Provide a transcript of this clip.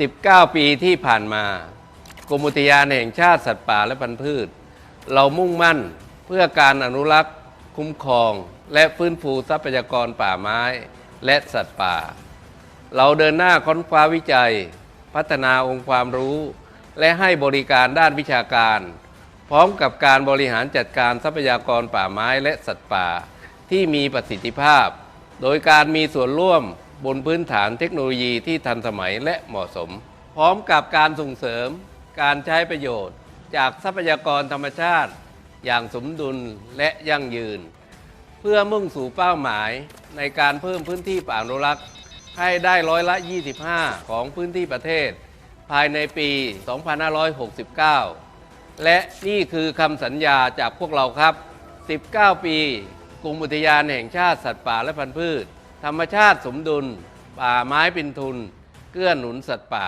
19 ปีที่ผ่านมากรมอุทยานแห่งชาติสัตว์ป่าและพันธุ์พืช เรามุ่งมั่นเพื่อการอนุรักษ์ คุ้มครอง และฟื้นฟูทรัพยากรป่าไม้และสัตว์ป่า เราเดินหน้าค้นคว้าวิจัย พัฒนาองค์ความรู้ และให้บริการด้านวิชาการ พร้อมกับการบริหารจัดการทรัพยากรป่าไม้และสัตว์ป่า ที่มีประสิทธิภาพ โดยการมีส่วนร่วม บนพื้นฐานเทคโนโลยีที่ทันสมัยและเหมาะสม พร้อมกับการส่งเสริมการใช้ประโยชน์ จากทรัพยากรธรรมชาติ อย่างสมดุลและยั่งยืน เพื่อมุ่งสู่เป้าหมายในการเพิ่มพื้นที่ป่าอนุรักษ์ ให้ได้ร้อยละ 25 ของพื้นที่ประเทศ ภายในปี 2569 และนี่คือคำสัญญาจากพวกเราครับ 19 ปีกรมอุทยานแห่งชาติสัตว์ป่าและพันธุ์พืช ธรรมชาติสมดุล ป่าไม้เป็นทุน เกื้อหนุนสัตว์ป่า